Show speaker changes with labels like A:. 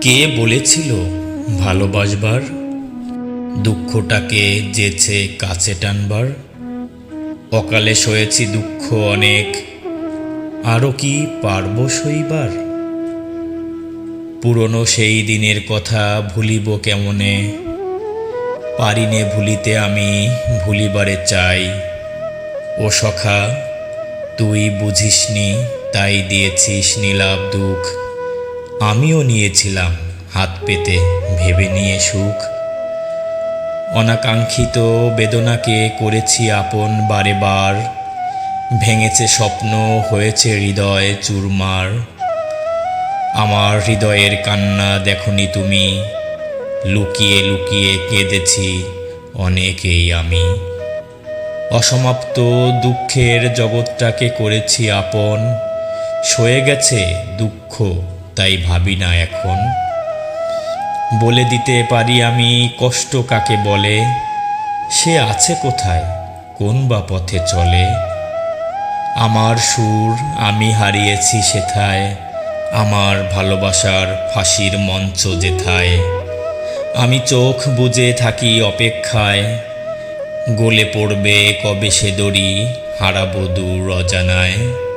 A: কে বলেছিল ভালোবাসবার? দুঃখটাকে যেছে কাছে টানবার। অকালে সয়েছি দুঃখ অনেক আরও কি পারব সইবার? পুরনো সেই দিনের কথা ভুলিব কেমনে? পারিনে ভুলিতে আমি ভুলিবারে চাই। ও সখা, তুই বুঝিসনি, তাই দিয়েছিস নীলাভ দুঃখ। আমিও নিয়েছিলাম হাত পেতে, ভেবে নিয়ে সুখ। অনাকাঙ্ক্ষিত বেদনাকে করেছি আপন বারে বার। ভেঙেছে স্বপ্ন, হয়েছে হৃদয় চুরমার। আমার হৃদয়ের কান্না দেখনি তুমি, লুকিয়ে লুকিয়ে কেঁদেছি অনেকেই আমি। অসমাপ্ত দুঃখের জগৎটাকে করেছি আপন, সয়ে গেছে দুঃখ তাই ভাবি না এখন। বলে দিতে পারি আমি কষ্ট কাকে বলে? সে আছে কোথায়? কোন বা পথে চলে? আমার সুর আমি হারিয়েছি সেথায়। আমার ভালোবাসার ফাঁসির মঞ্চ যেথায়। আমি চোখ বুজে থাকি অপেক্ষায়। গলে পড়বে কবে সে দড়ি, হারাবো দূর অজানায়।